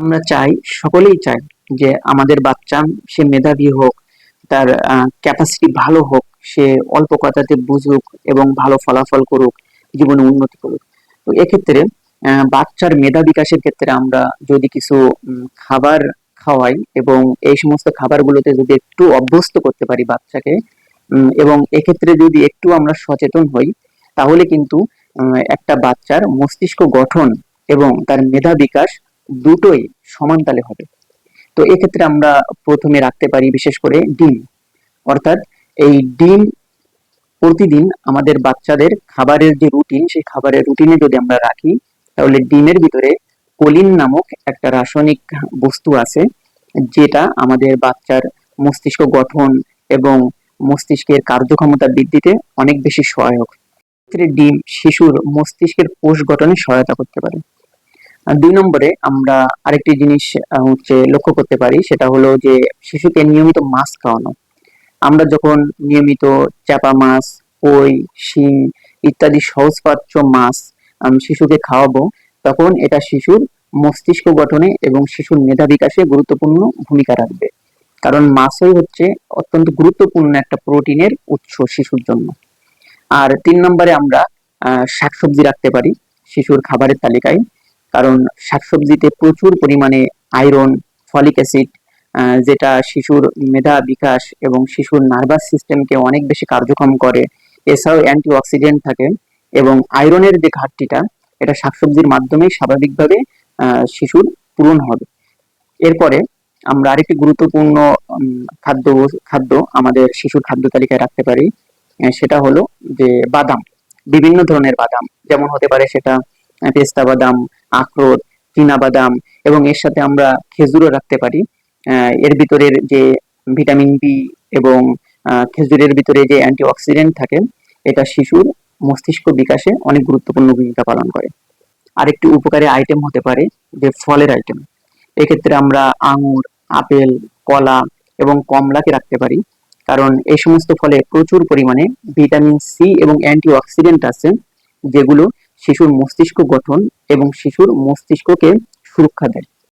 আমরা চাই, সকলেই চাই যে আমাদের বাচ্চা সে মেধাবী হোক, তার ক্যাপাসিটি ভালো হোক, সে অল্প কথাতে বুঝুক এবং ভালো ফলাফল করুক, জীবনে উন্নতি করুক। তো এক্ষেত্রে বাচ্চার মেধা বিকাশের ক্ষেত্রে আমরা যদি কিছু খাবার খাওয়াই এবং এই সমস্ত খাবারগুলোতে যদি একটু অভ্যস্ত করতে পারি বাচ্চাকে এবং এক্ষেত্রে যদি একটু আমরা সচেতন হই, তাহলে কিন্তু একটা বাচ্চার মস্তিষ্ক গঠন এবং তার মেধা বিকাশ দুটোই সমান তালে হবে। তো এক্ষেত্রে আমরা প্রথমে রাখতে পারি বিশেষ করে ডিম। অর্থাৎ এই ডিম প্রতিদিন আমাদের বাচ্চাদের খাবারের যে রুটিন, সেই খাবারের রুটিনে যদি আমরা রাখি, তাহলে ডিমের ভিতরে কোলিন নামক একটা রাসায়নিক বস্তু আছে, যেটা আমাদের বাচ্চার মস্তিষ্ক গঠন এবং মস্তিষ্কের কার্যক্ষমতা বৃদ্ধিতে অনেক বেশি সহায়ক। ডিম শিশুর মস্তিষ্কের কোষ গঠনে সহায়তা করতে পারে। দুই নম্বরে আমরা আরেকটি জিনিস হচ্ছে লক্ষ্য করতে পারি, সেটা হলো যে শিশুকে নিয়মিত মাছ খাওয়ানো। আমরা যখন নিয়মিত চাপা মাছ কই শিং ইত্যাদি সহজপাচ্য মাছ শিশুকে খাওয়াবো, তখন এটা শিশুর মস্তিষ্ক গঠনে এবং শিশুর মেধা বিকাশে গুরুত্বপূর্ণ ভূমিকা রাখবে। কারণ মাছই হচ্ছে অত্যন্ত গুরুত্বপূর্ণ একটা প্রোটিনের উৎস শিশুর জন্য। আর তিন নম্বরে আমরা শাকসবজি রাখতে পারি, শিশুর খাবারের তালিকায়। কারণ শাকসবজিতে প্রচুর পরিমাণে আয়রন, ফলিক অ্যাসিড যেটা শিশুর মেধা বিকাশ এবং শিশুর নার্ভাস সিস্টেমকে অনেক বেশি কার্যক্ষম করে। এছাড়াও অ্যান্টিঅক্সিডেন্ট থাকে এবং আয়রনের যে ঘাটতিটা, এটা শাকসবজির মাধ্যমেই স্বাভাবিকভাবে শিশুর পূরণ হবে। এরপরে আমরা আরেকটি গুরুত্বপূর্ণ খাদ্য খাদ্য আমাদের শিশুর খাদ্য তালিকায় রাখতে পারি সেটা হলো যে বাদাম, বিভিন্ন ধরনের বাদাম। যেমন হতে পারে সেটা পেস্তা বাদাম, আখরোট, চীনা বাদাম এবং এর সাথে আমরা খেজুরও রাখতে পারি। এর ভিতরের যে ভিটামিন বি এবং খেজুরের ভিতরে যে অ্যান্টিঅক্সিডেন্ট থাকে, এটা শিশুর মস্তিষ্ক বিকাশে অনেক গুরুত্বপূর্ণ ভূমিকা পালন করে। আরেকটি উপকারী আইটেম হতে পারে যে ফলের আইটেম এক্ষেত্রে আমরা আঙুর, আপেল, কলা এবং কমলাকে রাখতে পারি, কারণ এই সমস্ত ফলে প্রচুর পরিমাণে ভিটামিন সি এবং অ্যান্টিঅক্সিডেন্ট আছে, যেগুলো শিশুর মস্তিষ্ক গঠন এবং শিশুর মস্তিষ্ককে সুরক্ষা দেয়।